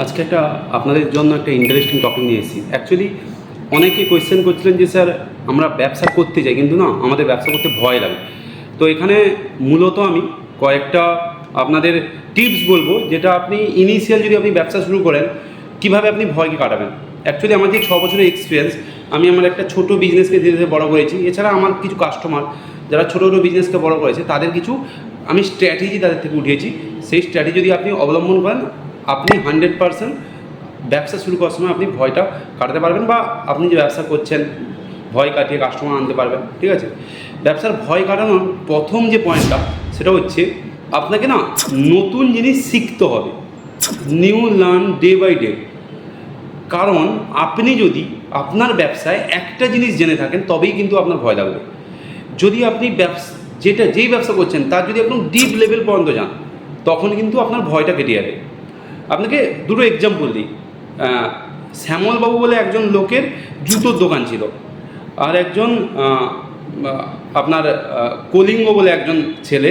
আজকে একটা আপনাদের জন্য একটা ইন্টারেস্টিং টপিক নিয়ে এসেছি। অ্যাকচুয়ালি অনেকে কোয়েশ্চেন করছিলেন যে, স্যার, আমরা ব্যবসা করতে চাই কিন্তু না, আমাদের ব্যবসা করতে ভয় লাগে। তো এখানে মূলত আমি কয়েকটা আপনাদের টিপস বলব, যেটা আপনি ইনিশিয়াল যদি আপনি ব্যবসা শুরু করেন, কীভাবে আপনি ভয়কে কাটাবেন? অ্যাকচুয়ালি আমার যে ছ বছরের এক্সপিরিয়েন্স আমি আমার একটা ছোট বিজনেসকে ধীরে ধীরে বড় করেছি। এছাড়া আমার কিছু কাস্টমার যারা ছোটো ছোটো বিজনেসকে বড় করেছে, তাদের কিছু আমি স্ট্র্যাটেজি তাদের থেকে উঠিয়েছি। সেই স্ট্র্যাটেজি যদি আপনি অবলম্বন করেন আপনি হান্ড্রেড পারসেন্ট ব্যবসা শুরু করার সময় আপনি ভয়টা কাটাতে পারবেন বা আপনি যে ব্যবসা করছেন, ভয় কাটিয়ে কাস্টমার আনতে পারবেন, ঠিক আছে? ব্যবসার ভয় কাটানোর প্রথম যে পয়েন্টটা সেটা হচ্ছে আপনাকে না নতুন জিনিস শিখতে হবে। New learn day by day কারণ আপনি যদি আপনার ব্যবসায় একটা জিনিস জেনে থাকেন, তবেই কিন্তু আপনার ভয় লাগবে। যদি আপনি ব্যবসা, যেটা, যেই ব্যবসা করছেন, তার যদি একদম ডিপ লেভেল পর্যন্ত যান, তখন কিন্তু আপনার ভয়টা কেটে যাবে। আপনাকে দুটো এক্সাম্পল দিই। শ্যামলবাবু বলে একজন লোকের জুতোর দোকান ছিল। আর একজন আপনার কলিঙ্গ বলে একজন ছেলে,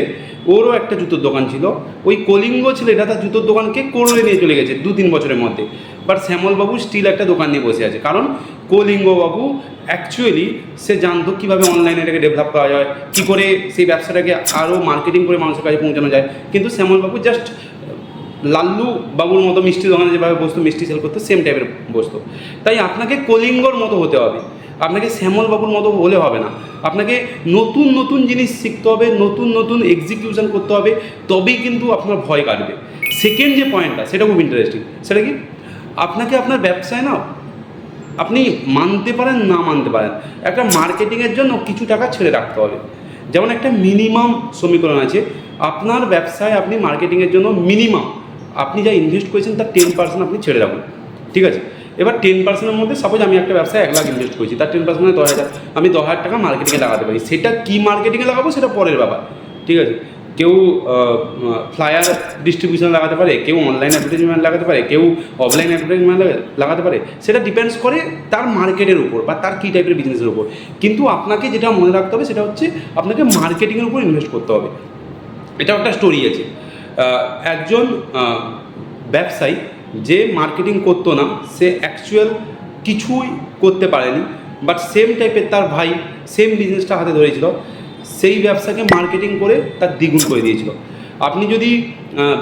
ওরও একটা জুতোর দোকান ছিল। ওই কলিঙ্গ ছেলেটা তার জুতোর দোকানকে করলে নিয়ে চলে গেছে দু তিন বছরের মধ্যে। বাট শ্যামলবাবু স্টিল একটা দোকান নিয়ে বসে আছে। কারণ কলিঙ্গবাবু অ্যাকচুয়ালি সে জানতো কীভাবে অনলাইনে এটাকে ডেভেলপ করা যায়, কী করে সেই ব্যবসাটাকে আরও মার্কেটিং করে মানুষের কাছে পৌঁছানো যায়। কিন্তু শ্যামলবাবু জাস্ট লাল্লু বাবুর মতো মিষ্টি দোকানে যেভাবে বসতো, মিষ্টি সেল করতো সেম টাইপের বসতো। তাই আপনাকে কলিঙ্গর মতো হতে হবে। আপনাকে শ্যামল বাবুর মতো হলে হবে না। আপনাকে নতুন নতুন জিনিস শিখতে হবে, নতুন নতুন এক্সিকিউশন করতে হবে, তবেই কিন্তু আপনার ভয় কাটবে। সেকেন্ড যে পয়েন্টটা সেটা খুব ইন্টারেস্টিং সেটা কি? আপনাকে আপনার ব্যবসায় না, আপনি মানতে পারেন, না মানতে পারেন, একটা মার্কেটিংয়ের জন্য কিছু টাকা ছেড়ে রাখতে হবে। যেমন একটা মিনিমাম সমীকরণ আছে, আপনার ব্যবসায় আপনি মার্কেটিংয়ের জন্য মিনিমাম আপনি যা ইনভেস্ট করেছেন তার টেন পার্সেন্ট আপনি ছেড়ে রাখুন। ঠিক আছে? এবার টেন পার্সেন্টের মধ্যে সাপোজ আমি একটা ব্যবসায় এক লাখ ইনভেস্ট করেছি, তার টেন পার্সেন্ট দশ হাজার। আমি দশ হাজার টাকা মার্কেটিংয়ে লাগাতে পারি। সেটা কী মার্কেটিংয়ে লাগাবো সেটা পরের ব্যাপার। ঠিক আছে? কেউ ফ্লায়ার ডিস্ট্রিবিউশন লাগাতে পারে, কেউ অনলাইন অ্যাডভার্টাইজমেন্ট লাগাতে পারে, কেউ অফলাইন অ্যাডভার্টাইজমেন্ট লাগাতে পারে সেটা ডিপেন্ডস করে তার মার্কেটের উপর বা তার কী টাইপের বিজনেসের উপর। কিন্তু আপনাকে যেটা মনে রাখতে হবে সেটা হচ্ছে আপনাকে মার্কেটিংয়ের উপর ইনভেস্ট করতে হবে। এটা একটা স্টোরি আছে। একজন ব্যবসায়ী যে মার্কেটিং করতো না, সে অ্যাকচুয়াল কিছুই করতে পারেনি বাট সেম টাইপের তার ভাই সেম বিজনেসটা হাতে ধরেছিল, সেই ব্যবসাকে মার্কেটিং করে তার দ্বিগুণ করে দিয়েছিল। আপনি যদি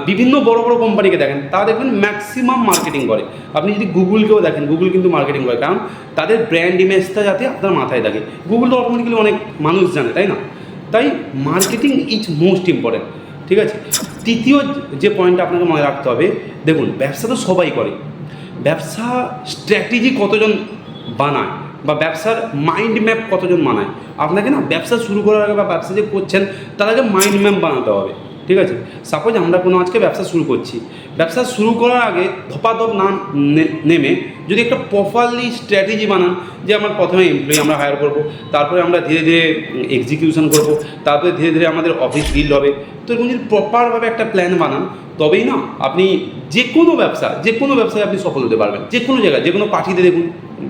বিভিন্ন বড় বড় কোম্পানিকে দেখেন, তারা দেখবেন ম্যাক্সিমাম মার্কেটিং করে। আপনি যদি গুগলকেও দেখেন গুগল কিন্তু মার্কেটিং করে, কারণ তাদের ব্র্যান্ড ইমেজটা যাতে আপনার মাথায় থাকে। গুগল তো অটোমেটিক্যালি অনেক মানুষ জানে, তাই না? তাই মার্কেটিং ইজ মোস্ট ইম্পর্টেন্ট ঠিক আছে? তৃতীয় যে পয়েন্টটা আপনাকে মনে রাখতে হবে, দেখুন, ব্যবসা তো সবাই করে। ব্যবসা স্ট্র্যাটেজি কতজন বানায় বা ব্যবসার মাইন্ড ম্যাপ কতজন বানায়? আপনাকে না ব্যবসা শুরু করার আগে বা ব্যবসা যে করছেন, তার আগে মাইন্ড ম্যাপ বানাতে হবে। ঠিক আছে? সাপোজ আমরা কোনো আজকে ব্যবসা শুরু করছি। ব্যবসা শুরু করার আগে ধপাধপ না নেমে যদি একটা প্রপারলি স্ট্র্যাটেজি বানান যে আমার প্রথমে এমপ্লয়ি আমরা হায়ার করব, তারপরে আমরা ধীরে ধীরে এক্সিকিউশন করব, তারপরে ধীরে ধীরে আমাদের অফিস বিল্ড হবে। তো এরকম যদি প্রপারভাবে একটা প্ল্যান বানান, তবেই না আপনি যে কোনো ব্যবসা যে কোনো ব্যবসায় আপনি সফল হতে পারবেন। যে কোনো জায়গায় যে কোনো পার্টিতে দেখুন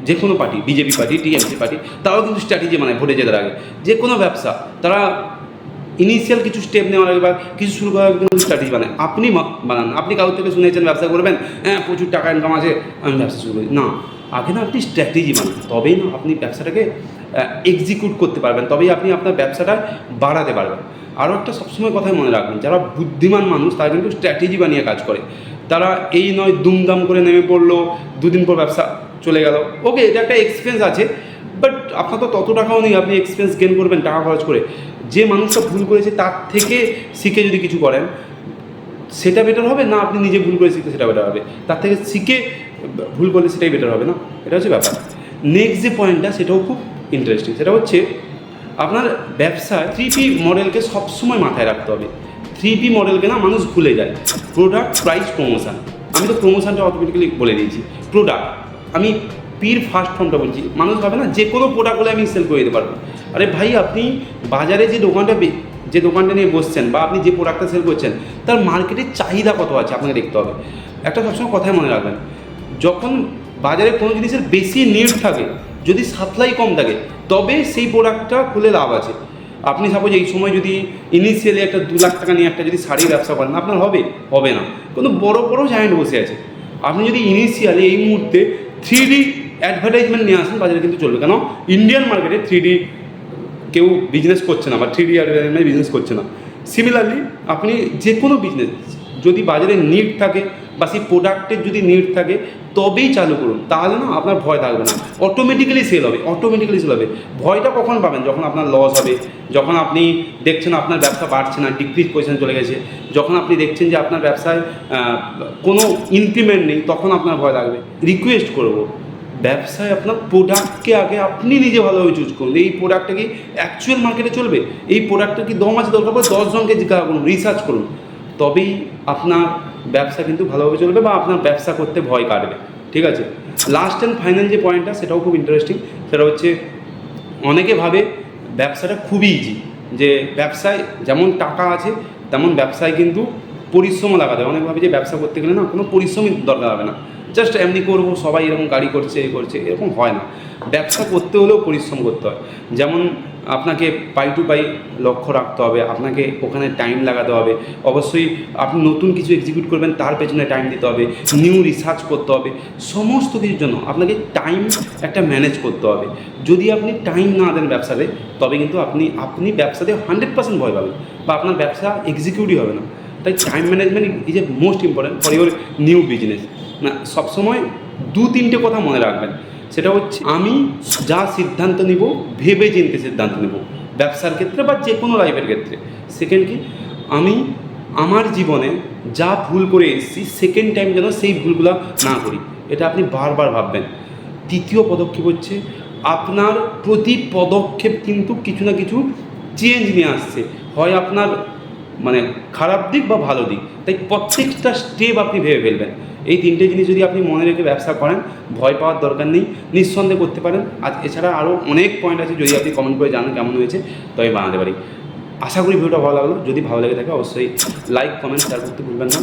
যে কোনো party BJP party TMC party, তারাও কিন্তু স্ট্র্যাটেজি বানায় ভোটে জেতার আগে। যে কোনো ব্যবসা, তারা ইনিশিয়াল কিছু স্টেপ নেওয়ার আগে বা কিছু শুরু করার স্ট্র্যাটেজি বানায়। আপনি বানান। আপনি কারোর থেকে শুনেছেন, ব্যবসা করবেন হ্যাঁ প্রচুর টাকা ইনকাম আছে, আমি ব্যবসা শুরু করি। না, আগে না আপনি স্ট্র্যাটেজি বানান। তবেই না আপনি ব্যবসাটাকে এক্সিকিউট করতে পারবেন। তবেই আপনি আপনার ব্যবসাটা বাড়াতে পারবেন। আরও একটা সবসময় কথাই মনে রাখবেন, যারা বুদ্ধিমান মানুষ, তারা কিন্তু স্ট্র্যাটেজি বানিয়ে কাজ করে। তারা এই নয় দুমদাম করে নেমে পড়ল, দুদিন পর ব্যবসা চলে গেল। ওকে এটা একটা এক্সপেন্স আছে বাট আপনার তো তত টাকাও নেই, আপনি এক্সপেন্স গেন করবেন টাকা খরচ করে। যে মানুষটা ভুল করেছে তার থেকে শিখে যদি কিছু করেন, সেটা বেটার হবে না আপনি নিজে ভুল করে শিখতে সেটা বেটার হবে? তার থেকে শিখে ভুল করলে সেটাই বেটার হবে না? এটা হচ্ছে ব্যাপার। নেক্সট যে পয়েন্টটা সেটাও খুব ইন্টারেস্টিং সেটা হচ্ছে আপনার ব্যবসায় থ্রি পি মডেলকে সবসময় মাথায় রাখতে হবে। থ্রি পি মডেলকে না মানুষ ভুলে যায়। প্রোডাক্ট প্রাইস প্রমোশন আমি তো প্রমোশনটা অটোমেটিক্যালি বলে দিয়েছি। প্রোডাক্ট আমি পির ফার্স্ট ফর্মটা বলছি। মানুষ ভাবে না যে কোনো প্রোডাক্ট হলে আমি সেল করে দিতে পারব। আরে ভাই, আপনি বাজারে যে দোকানটা যে দোকানটা নিয়ে বসছেন বা আপনি যে প্রোডাক্টটা সেল করছেন, তার মার্কেটের চাহিদা কত আছে আপনাকে দেখতে হবে। একটা সবসময় কথাই মনে রাখবেন, যখন বাজারে কোনো জিনিসের বেশি নিড থাকে, যদি সাপ্লাই কম থাকে, তবে সেই প্রোডাক্টটা খুলে লাভ আছে। আপনি সাপোজ এই সময় যদি ইনিশিয়ালি একটা দু লাখ টাকা নিয়ে একটা যদি শাড়ির ব্যবসা করেন, আপনার হবে? হবে না। কিন্তু বড় বড় জায়েন্ট বসে আছে। আপনি যদি ইনিশিয়ালি এই মুহূর্তে থ্রি ডি অ্যাডভার্টাইজমেন্ট নিয়ে আসেন, বাজারে কিন্তু চলবে। কেন? ইন্ডিয়ান মার্কেটে থ্রি ডি কেউ বিজনেস করছে না বা থ্রি ডি অ্যাডভার্টাইজমেন্ট বিজনেস করছে না। সিমিলারলি আপনি যে কোনো বিজনেস যদি বাজারে নিড থাকে বা সেই প্রোডাক্টের যদি নিড থাকে, তবেই চালু করুন। তাহলে না আপনার ভয় থাকবে না। অটোমেটিক্যালি সেল হবে অটোমেটিক্যালি সেল হবে। ভয়টা কখন পাবেন? যখন আপনার লস হবে, যখন আপনি দেখছেন আপনার ব্যবসা বাড়ছে না ডিক্রিজ পজিশন চলে গেছে, যখন আপনি দেখছেন যে আপনার ব্যবসায় কোনো ইনক্রিমেন্ট নেই, তখন আপনার ভয় লাগবে। রিকোয়েস্ট করব। ব্যবসায় আপনার প্রোডাক্টকে আগে আপনি নিজে ভালোভাবে চুজ করুন। এই প্রোডাক্টটা কি অ্যাকচুয়াল মার্কেটে চলবে? এই প্রোডাক্টটা কি দম আছে? দরকার পড়ে দশজনকে জিজ্ঞাসা করুন রিসার্চ করুন। তবেই আপনার ব্যবসা কিন্তু ভালোভাবে চলবে বা আপনার ব্যবসা করতে ভয় কাটবে। ঠিক আছে? লাস্ট অ্যান্ড ফাইনাল যে পয়েন্টটা সেটাও খুব ইন্টারেস্টিং সেটা হচ্ছে, অনেকে ভাবে ব্যবসাটা খুবই ইজি যে ব্যবসায় যেমন টাকা আছে, তেমন ব্যবসায় কিন্তু পরিশ্রমও লাগাতে অনেক ভাবে যে ব্যবসা করতে গেলে না কোনো পরিশ্রমই দরকার হবে না। জাস্ট এমনি করব, সবাই এরকম গাড়ি করছে, এ করছে, এরকম হয় না। ব্যবসা করতে হলেও পরিশ্রম করতে হয়। যেমন আপনাকে পাই টু পাই লক্ষ্য রাখতে হবে, আপনাকে ওখানে টাইম লাগাতে হবে। অবশ্যই আপনি নতুন কিছু এক্সিকিউট করবেন, তার পেছনে টাইম দিতে হবে। নিউ রিসার্চ করতে হবে। সমস্ত কিছুর জন্য আপনাকে টাইম একটা ম্যানেজ করতে হবে। যদি আপনি টাইম না দেন ব্যবসাতে, তবে কিন্তু আপনি আপনি ব্যবসাতে হান্ড্রেড পার্সেন্ট ভয় পাবেন বা আপনার ব্যবসা এক্সিকিউটই হবে না। তাই time management is a most important for your new business না, সবসময় দু তিনটে কথা মনে রাখবেন। সেটা হচ্ছে, আমি যা সিদ্ধান্ত নিব, ভেবে চিনতে সিদ্ধান্ত নেব, ব্যবসার ক্ষেত্রে বা যে কোনো লাইফের ক্ষেত্রে। সেকেন্ড কি, আমি আমার জীবনে যা ভুল করে এসেছি সেকেন্ড টাইম যেন সেই ভুলগুলো না করি। এটা আপনি বারবার ভাববেন। তৃতীয় পদক্ষেপ হচ্ছে, আপনার প্রতি পদক্ষেপ কিন্তু কিছু না কিছু চেঞ্জ নিয়ে আসছে। হয় আপনার মানে খারাপ দিক বা ভালো দিক। তাই প্রত্যেকটা স্টেপ আপনি ভেবে ফেলবেন। এই তিনটে জিনিস যদি আপনি মনে রেখে ব্যবসা করেন, ভয় পাওয়ার দরকার নেই, নিঃসন্দেহে করতে পারেন। আর এছাড়া আরও অনেক পয়েন্ট আছে, যদি আপনি কমেন্ট করে জানেন কেমন হয়েছে তবে বানাতে পারি। আশা করি ভিডিওটা ভালো লাগল। যদি ভালো লেগে থাকে, অবশ্যই লাইক কমেন্ট শেয়ার করতে ভুলবেন না।